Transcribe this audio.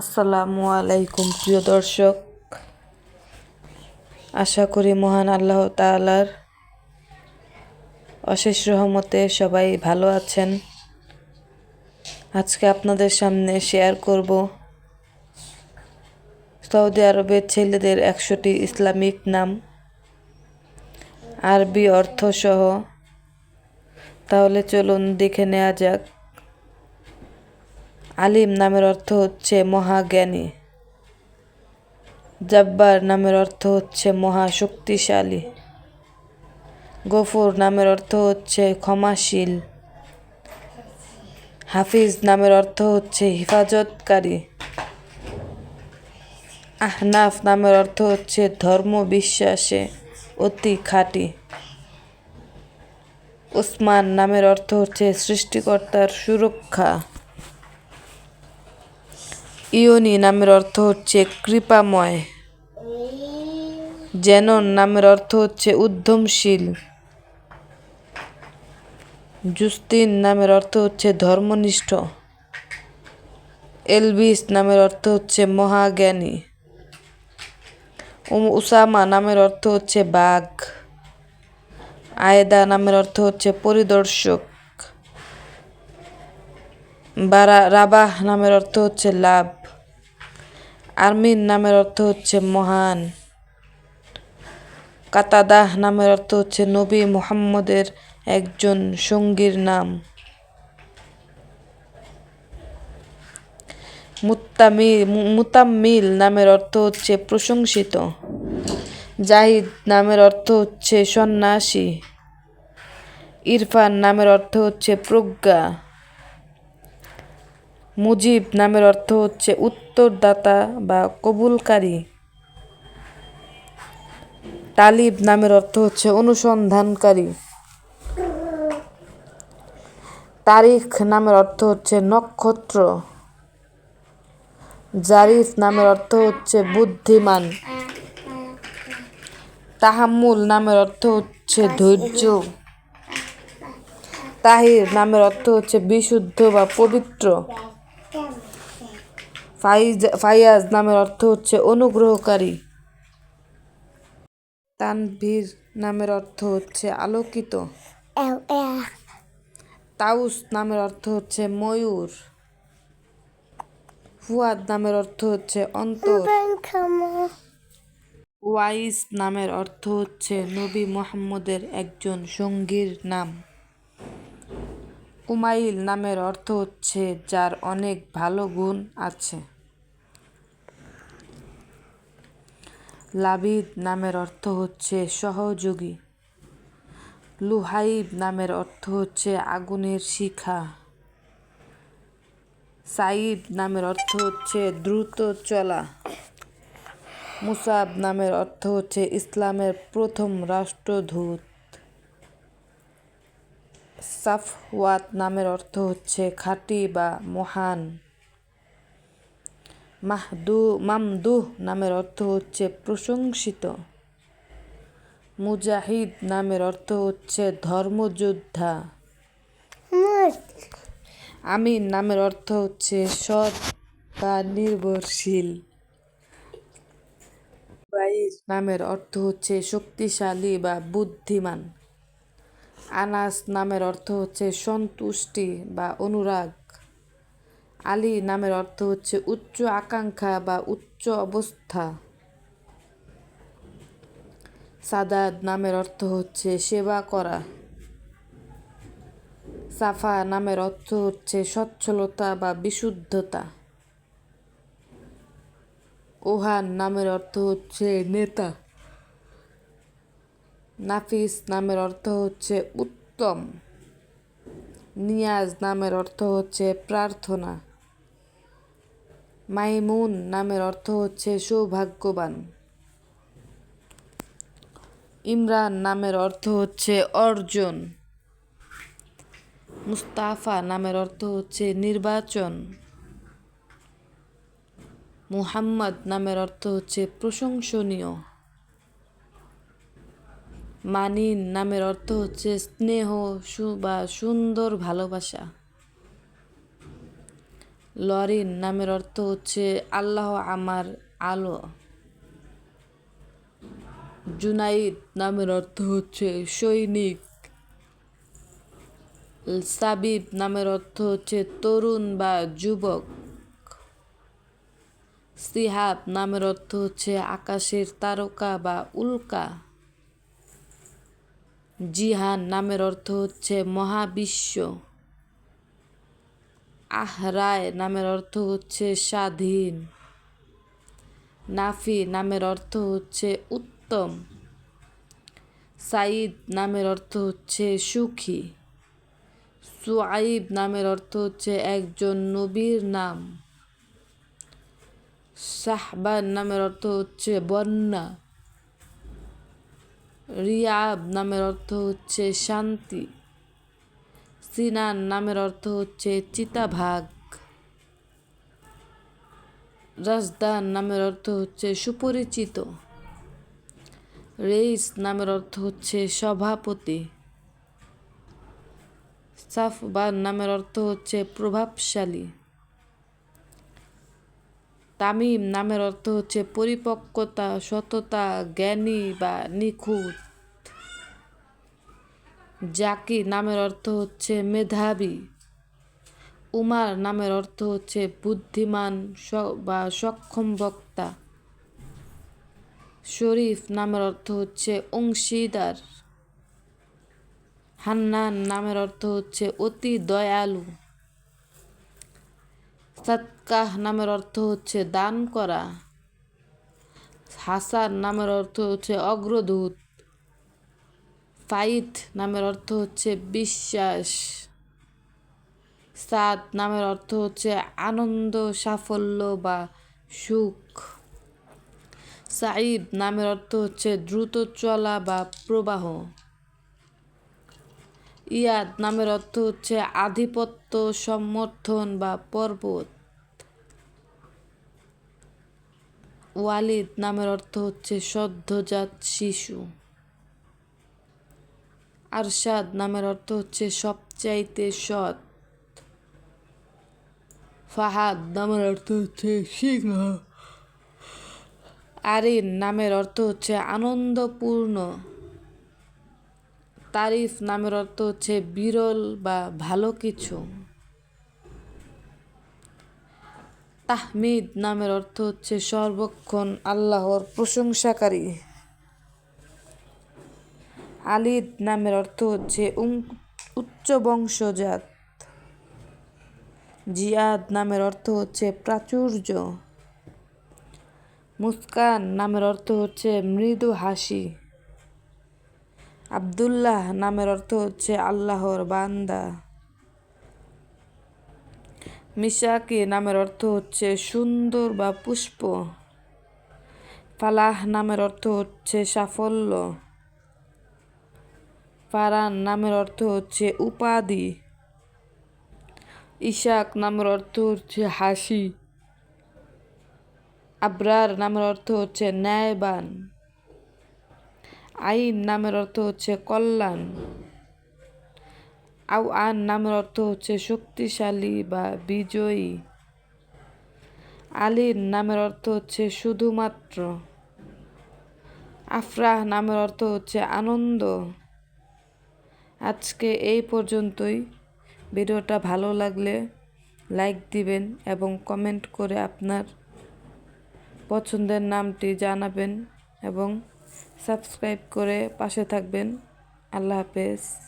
আসসালামু আলাইকুম, প্রিয় দর্শক। আশা করি মহান আল্লাহ তাআলার অশেষ রহমতে সবাই ভালো আছেন। আজকে আপনাদের সামনে শেয়ার করব সৌদি আরবের ছেলেদের একশোটি ইসলামিক নাম, আরবি অর্থসহ। তাহলে চলুন দেখে নেওয়া যাক। আলিম নামের অর্থ হচ্ছে মহাজ্ঞানী। জব্বার নামের অর্থ হচ্ছে মহাশক্তিশালী। গফুর নামের অর্থ হচ্ছে ক্ষমাশীল। হাফিজ নামের অর্থ হচ্ছে হিফাজতকারী। আহনাফ নামের অর্থ হচ্ছে ধর্ম বিশ্বাসে অতি খাঁটি। উসমান নামের অর্থ হচ্ছে সৃষ্টিকর্তার সুরক্ষা। ইয়নি নামের অর্থ হচ্ছে কৃপাময়। জেনন নামের অর্থ হচ্ছে উদ্যমশীল। জুস্তিন নামের অর্থ হচ্ছে ধর্মনিষ্ঠ। এলবিস নামের অর্থ হচ্ছে মহাজ্ঞানী। উম- উসামা নামের অর্থ হচ্ছে বাঘ। আয়েদা নামের অর্থ হচ্ছে পরিদর্শক। বারা, রাবাহ নামের অর্থ হচ্ছে লাভ। আরমিন নামের অর্থ হচ্ছে মহান। কাতাদাহ নামের অর্থ হচ্ছে নবী মুহাম্মদের একজন সঙ্গীর নাম। মুত্তামি মু- মুতাম্মিল নামের অর্থ হচ্ছে প্রশংসিত। জাহিদ নামের অর্থ হচ্ছে সন্ন্যাসী। ইরফান নামের অর্থ হচ্ছে প্রজ্ঞা। মুজিব নামের অর্থ হচ্ছে উত্তরদাতা বা কবুলকারী। তালিব নামের অর্থ হচ্ছে অনুসন্ধানকারী। তারিখ নামের অর্থ হচ্ছে নক্ষত্র। জারিফ নামের অর্থ হচ্ছে বুদ্ধিমান। তাহাম্মুল নামের অর্থ হচ্ছে ধৈর্য। তাহির নামের অর্থ হচ্ছে বিশুদ্ধ বা পবিত্র। ফাইজ, ফাইয়াজ নামের অর্থ হচ্ছে অনুগ্রহকারী। তানভীর নামের অর্থ হচ্ছে আলোকিত। তাউস নামের অর্থ হচ্ছে ময়ূর। ফুয়াদ নামের অর্থ হচ্ছে অন্তর। ওয়াইস নামের অর্থ হচ্ছে নবী মোহাম্মদের একজন সঙ্গীর নাম। উমাইল নামের অর্থ হচ্ছে যার অনেক ভালো গুণ আছে। লাবিদ নামের অর্থ হচ্ছে সহযোগী। লুহাইব নামের অর্থ হচ্ছে আগুনের শিখা। সাইদ নামের অর্থ হচ্ছে দ্রুত চলা। মুসাব নামের অর্থ হচ্ছে ইসলামের প্রথম রাষ্ট্রদূত। সাফওয়াত নামের অর্থ হচ্ছে খাঁটি বা মহান। মাহদু, মামদুহ নামের অর্থ হচ্ছে প্রশংসিত। মুজাহিদ নামের অর্থ হচ্ছে ধর্মযোদ্ধা। আমিন নামের অর্থ হচ্ছে সৎ বা নির্ভরশীল। নামের অর্থ হচ্ছে শক্তিশালী বা বুদ্ধিমান। আনাস নামের অর্থ হচ্ছে সন্তুষ্টি বা অনুরাগ। আলী নামের অর্থ হচ্ছে উচ্চ আকাঙ্ক্ষা বা উচ্চ অবস্থা। সাদাদ নামের অর্থ হচ্ছে সেবা করা। সাফা নামের অর্থ হচ্ছে সচ্ছলতা বা বিশুদ্ধতা। ওহান নামের অর্থ হচ্ছে নেতা। নাফিস নামের অর্থ হচ্ছে উত্তম। নিয়াজ নামের অর্থ হচ্ছে প্রার্থনা। মাইমুন নামের অর্থ হচ্ছে সৌভাগ্যবান। ইমরান নামের অর্থ হচ্ছে অর্জন। মুস্তাফা নামের অর্থ হচ্ছে নির্বাচন। মুহাম্মদ নামের অর্থ হচ্ছে প্রশংসনীয়। মানিন নামের অর্থ হচ্ছে স্নেহ সু বা সুন্দর ভালোবাসা। লরিন নামের অর্থ হচ্ছে আল্লাহ আমার আলো। জুনাইদ নামের অর্থ হচ্ছে সৈনিক। সাবিব নামের অর্থ হচ্ছে তরুণ বা যুবক। সিহাব নামের অর্থ হচ্ছে আকাশের তারকা বা উল্কা। জিহান নামের অর্থ হচ্ছে মহাবিশ্ব। আহরায় নামের অর্থ হচ্ছে স্বাধীন। নাফি নামের অর্থ হচ্ছে উত্তম। সাইদ নামের অর্থ হচ্ছে সুখী। সুআইব নামের অর্থ হচ্ছে একজন নবীর নাম। শাহবান নামের অর্থ হচ্ছে বন্যা। রিয়াব নামের অর্থ হচ্ছে শান্তি। সিনান নামের অর্থ হচ্ছে চিতাভাগ। রাজদান নামের অর্থ হচ্ছে সুপরিচিত। রেইস নামের অর্থ হচ্ছে সভাপতি। সাফবান নামের অর্থ হচ্ছে প্রভাবশালী। তামিম নামের অর্থ হচ্ছে পরিপক্কতা, সততা, জ্ঞানী বা নিখুঁত। জাকি নামের অর্থ হচ্ছে মেধাবী। উমার নামের অর্থ হচ্ছে বুদ্ধিমান বা সক্ষম বক্তা। শরীফ নামের অর্থ হচ্ছে অংশীদার। হান্নান নামের অর্থ হচ্ছে অতি দয়ালু। সৎকাহ নামের অর্থ হচ্ছে দান করা। হাসান নামের অর্থ হচ্ছে অগ্রদূত। ফাইট নামের অর্থ হচ্ছে বিশ্বাস। সাদ নামের অর্থ হচ্ছে আনন্দ, সাফল্য বা সুখ। সাইদ নামের অর্থ হচ্ছে দ্রুত চলা বা প্রবাহ। ইয়াদ নামের অর্থ হচ্ছে আধিপত্য, সমর্থন বা পর্বত। ওয়ালিদ নামের অর্থ হচ্ছে সদ্যজাত শিশু। আরশাদ নামের অর্থ হচ্ছে সবচাইতে সৎ। ফাহাদ নামের অর্থ হচ্ছে সিংহ আরিন নামের অর্থ হচ্ছে আনন্দপূর্ণ। তারিফ নামের অর্থ হচ্ছে বিরল বা ভালো কিছু। তাহমিদ নামের অর্থ হচ্ছে সর্বক্ষণ আল্লাহর প্রশংসাকারী। আলিদ নামের অর্থ হচ্ছে উচ্চ বংশজাত। জিয়াদ নামের অর্থ হচ্ছে প্রাচুর্য। মুস্কান নামের অর্থ হচ্ছে মৃদু হাসি। আবদুল্লাহ নামের অর্থ হচ্ছে আল্লাহর বান্দা। মিশাকি নামের অর্থ হচ্ছে সুন্দর বা পুষ্প। ফালাহ নামের অর্থ হচ্ছে সাফল্য। ফারান নামের অর্থ হচ্ছে উপাধি। ইশাক নামের অর্থ হচ্ছে হাসি। আবরার নামের অর্থ হচ্ছে ন্যায়বান। আইন নামের অর্থ হচ্ছে কল্যাণ। আউ আন নামের অর্থ হচ্ছে শক্তিশালী বা বিজয়ী। আলীর নামের অর্থ হচ্ছে শুধুমাত্র। আফরাহ নামের অর্থ হচ্ছে আনন্দ। আজকে এই পর্যন্তই। ভিডিওটা ভালো লাগলে লাইক দিবেন এবং কমেন্ট করে আপনার পছন্দের নামটি জানাবেন এবং সাবস্ক্রাইব করে পাশে থাকবেন। আল্লাহ হাফেজ।